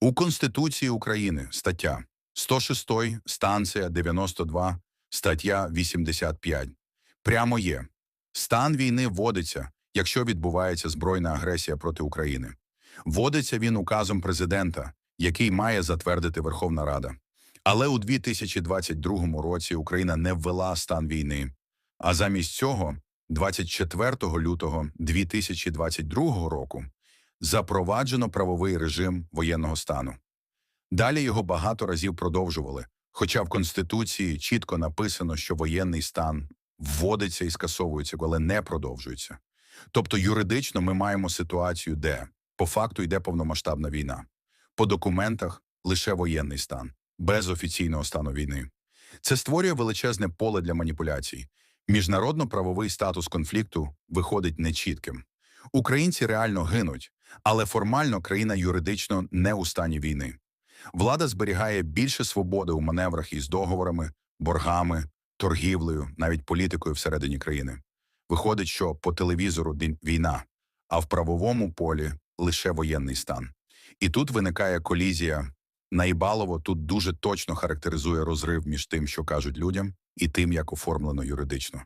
У Конституції України стаття 106, станція 92, стаття 85. Прямо є. Стан війни вводиться, якщо відбувається збройна агресія проти України. Вводиться він указом президента, який має затвердити Верховна Рада. Але у 2022 році Україна не ввела стан війни. А замість цього, 24 лютого 2022 року, запроваджено правовий режим воєнного стану. Далі його багато разів продовжували, хоча в Конституції чітко написано, що воєнний стан вводиться і скасовується, але не продовжується. Тобто юридично ми маємо ситуацію, де по факту йде повномасштабна війна, по документах лише воєнний стан, без офіційного стану війни. Це створює величезне поле для маніпуляцій. Міжнародно-правовий статус конфлікту виходить нечітким. Українці реально гинуть, але формально країна юридично не у стані війни. Влада зберігає більше свободи у маневрах із договорами, боргами, торгівлею, навіть політикою всередині країни. Виходить, що по телевізору війна, а в правовому полі лише воєнний стан. І тут виникає колізія. Наїбалово тут дуже точно характеризує розрив між тим, що кажуть людям, і тим, як оформлено юридично.